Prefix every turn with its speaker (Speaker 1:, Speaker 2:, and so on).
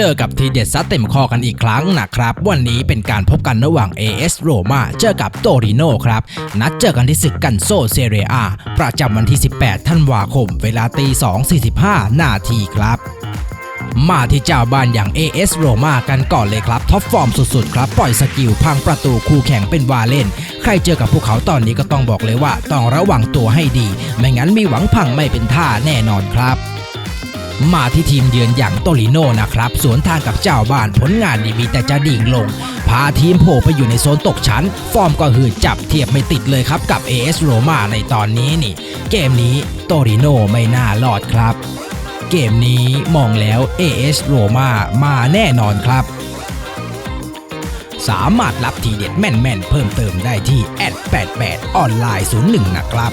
Speaker 1: เจอกับทีเด็ดซัดเต็มคอกันอีกครั้งนะครับ วันนี้เป็นการพบกันระหว่าง AS Roma เจอกับโตริโนครับ นัดเจอกันที่ศึกกันโซเซเรียอาประจำวันที่ 18 ธันวาคม เวลาตี 2.45 นาทีครับมาที่เจ้าบ้านอย่าง AS Roma กันก่อนเลยครับ ท็อปฟอร์มสุดๆ ครับ ปล่อยสกิลพังประตูคู่แข่งเป็นวาเล่นใครเจอกับพวกเขาตอนนี้ก็ต้องบอกเลยว่า ต้องระวังตัวให้ดี ไม่งั้นมีหวังพังไม่เป็นท่าแน่นอนครับ มาที่ทีมเยือนอย่างโตริโนนะครับสวนทางกับเจ้าบ้านผลงานนี่มีแต่จะดิ่งลง พาทีมโผล่ไปอยู่ในโซนตกชั้น ฟอร์มก็หืดจับเทียบไม่ติดเลยครับกับ AS Roma ในตอนนี้นี่ เกมนี้โตริโนไม่น่ารอดครับ เกมนี้มองแล้ว AS Roma มาแน่นอนครับ สามารถรับทีเด็ดแม่นๆ เพิ่มเติมได้ที่แอด88ออนไลน์01นะครับ